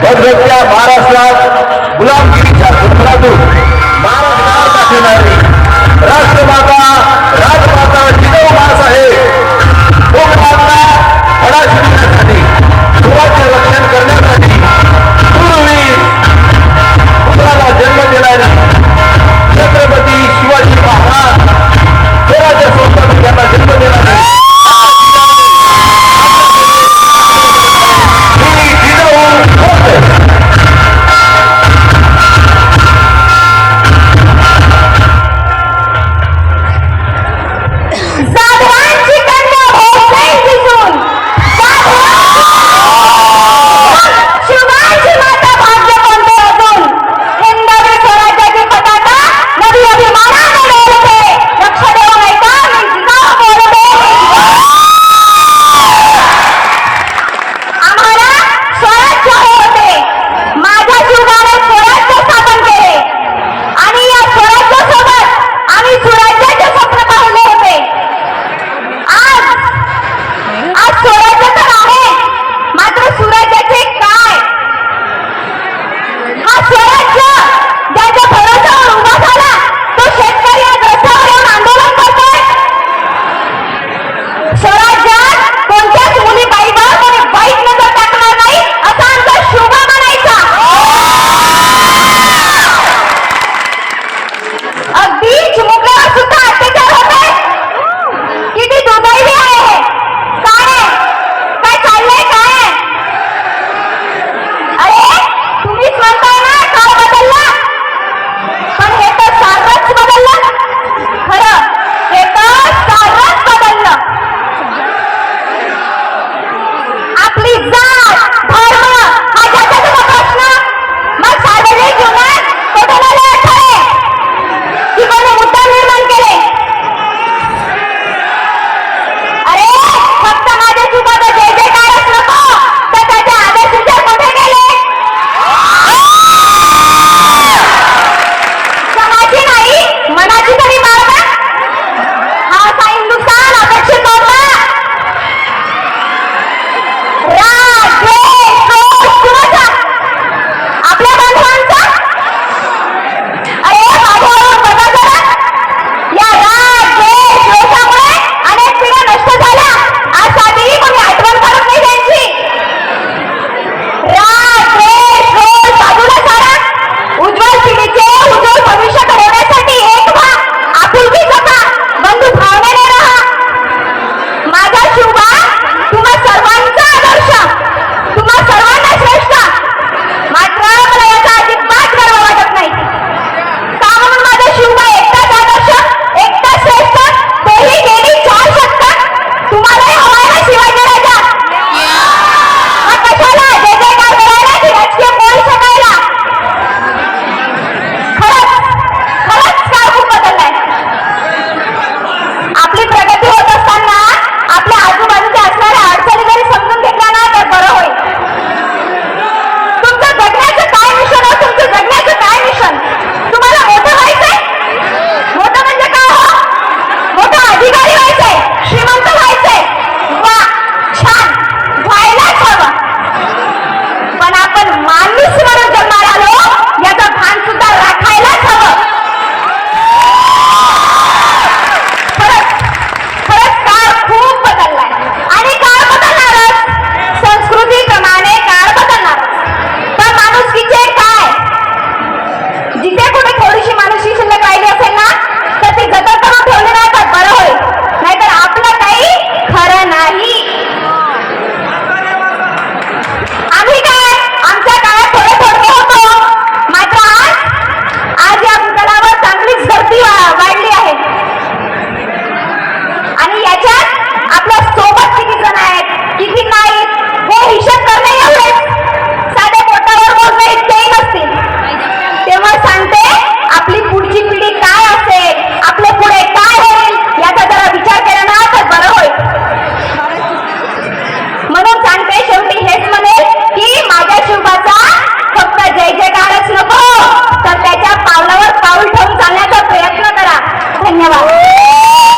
भरभरत्या महाराष्ट्रात गुलामगिरीच्या सूत्रातून महाराष्ट्रात दाखवणारी राष्ट्रमाता राजमाता जिजाऊ बाळासाहेब कोकणातला फडा शिकण्यासाठी सुरुवातीचे रक्षण करण्यासाठी